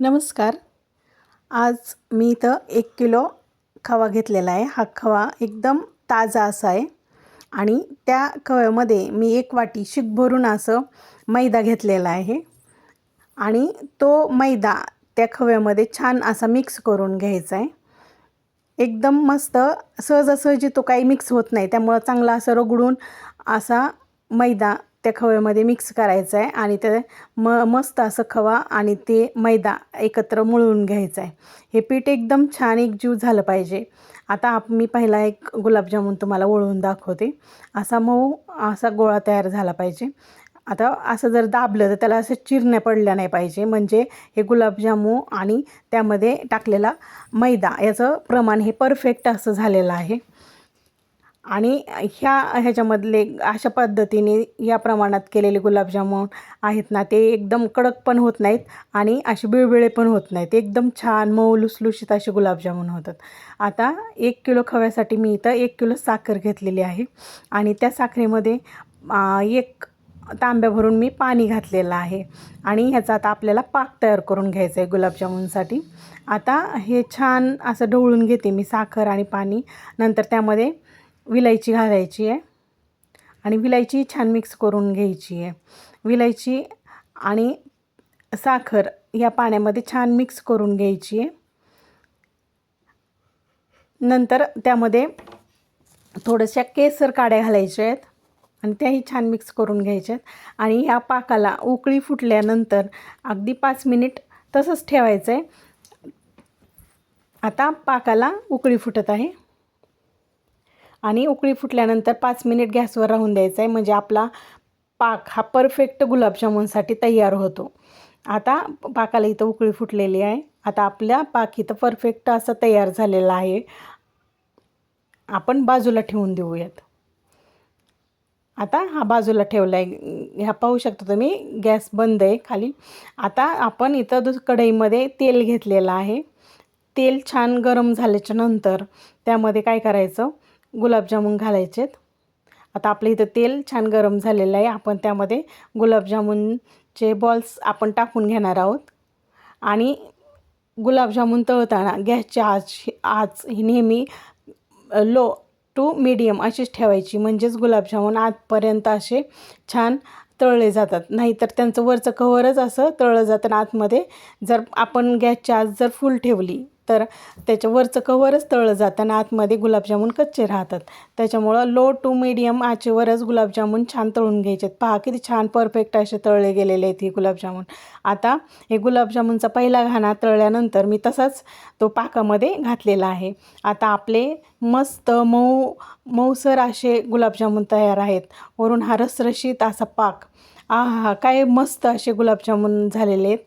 नमस्कार. आज मी इथं एक किलो खवा घेतलेला आहे. हा खवा एकदम ताजा असा आहे. आणि त्या खव्यामध्ये मी एक वाटी शीक भरून असं मैदा घेतलेला आहे. आणि तो मैदा त्या खव्यामध्ये छान असा मिक्स करून घ्यायचा आहे. एकदम मस्त सहजासहजी तो काही मिक्स होत नाही. त्यामुळं चांगला असं रगडून असा मैदा त्या खव्यामध्ये मिक्स करायचं आहे आणि ते म मस्त असं खवा आणि ते मैदा एकत्र मळून घ्यायचं आहे हे पीठ एकदम छान एकजीव झालं पाहिजे. आता आप मी पहिला एक गुलाबजामुन तुम्हाला वळून दाखवते. असा मऊ असा गोळा तयार झाला पाहिजे. आता असं जर दाबलं तर त्याला असं चिरण्या पडल्या नाही पाहिजे. म्हणजे हे गुलाबजामू आणि त्यामध्ये टाकलेला मैदा याचं प्रमाण हे परफेक्ट असं झालेलं आहे. आणि ह्या ह्याच्यामधले अशा पद्धतीने या प्रमाणात केलेले गुलाबजामुन आहेत ना ते एकदम कडक पण होत नाहीत आणि असे बिळबिळे पण होत नाहीत. एकदम छान मऊ लुसलुशीत असे गुलाबजामुन होतात. आता एक किलो खव्यासाठी मी इथं एक किलो साखर घेतलेली आहे आणि त्या साखरेमध्ये एक तांब्या भरून मी पाणी घातलेलं आहे आणि ह्याचा आता आपल्याला पाक तयार करून घ्यायचा आहे गुलाबजामुनसाठी. आता हे छान असं ढवळून घेते मी साखर आणि पाणी. नंतर त्यामध्ये विलायची घालायची आहे आणि विलायची छान मिक्स करून घ्यायची आहे. विलायची आणि साखर या पाण्यामध्ये छान मिक्स करून घ्यायची आहे. नंतर त्यामध्ये थोड्याशा केसर काड्या घालायच्या आहेत आणि त्याही छान मिक्स करून घ्यायच्या आहेत. आणि या पाकाला उकळी फुटल्यानंतर अगदी पाच मिनिट तसंच ठेवायचं आहे. आता पाकाला उकळी फुटत आहे. आणि उकळी फुटल्यानंतर पाच मिनिट गॅसवर राहून द्यायचा आहे म्हणजे आपला पाक हा परफेक्ट गुलाबजामुनसाठी तयार होतो. आता पाकाला इथं उकळी फुटलेली आहे. आता आपल्या पाक इथं परफेक्ट असं तयार झालेला आहे. आपण बाजूला ठेवून देऊयात. आता हा बाजूला ठेवला आहे ह्या पाहू शकता तुम्ही गॅस बंद आहे खाली. आता आपण इथं दुस कढईमध्ये तेल घेतलेलं आहे. तेल छान गरम झाल्याच्यानंतर त्यामध्ये काय करायचं? गुलाबजामुन घालायचेत. आता आपलं इथं तेल छान गरम झालेलं आहे. आपण त्यामध्ये गुलाबजामुनचे बॉल्स आपण टाकून घेणार आहोत. आणि गुलाबजामुन तळताना गॅसची आज आज ही नेहमी लो टू मीडियम अशीच ठेवायची. म्हणजेच गुलाबजामुन आतपर्यंत असे छान तळले जातात. नाहीतर त्यांचं वरचं कवरच असं तळलं जातं आतमध्ये जर आपण गॅसची आज जर फुल ठेवली तर त्याच्या वरचं कवरच तळलं जातं आणि आतमध्ये गुलाबजामून कच्चे राहतात. त्याच्यामुळं लो टू मिडियम आचेवरच गुलाबजामून छान तळून घ्यायचे पहा किती छान परफेक्ट असे तळले गेलेले आहेत हे गुलाबजामुन. आता हे गुलाबजामुनचा पहिला घाणा तळल्यानंतर मी तसाच तो पाकामध्ये घातलेला आहे. आता आपले मस्त मऊ मऊसर असे गुलाबजामून तयार आहेत. वरून हा रसरशीत असा पाक. आ हा काय मस्त असे गुलाबजामून झालेले आहेत.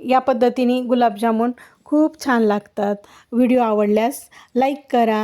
या पद्धतीने गुलाबजामून खूप छान लागतात. व्हिडिओ आवडल्यास लाईक करा.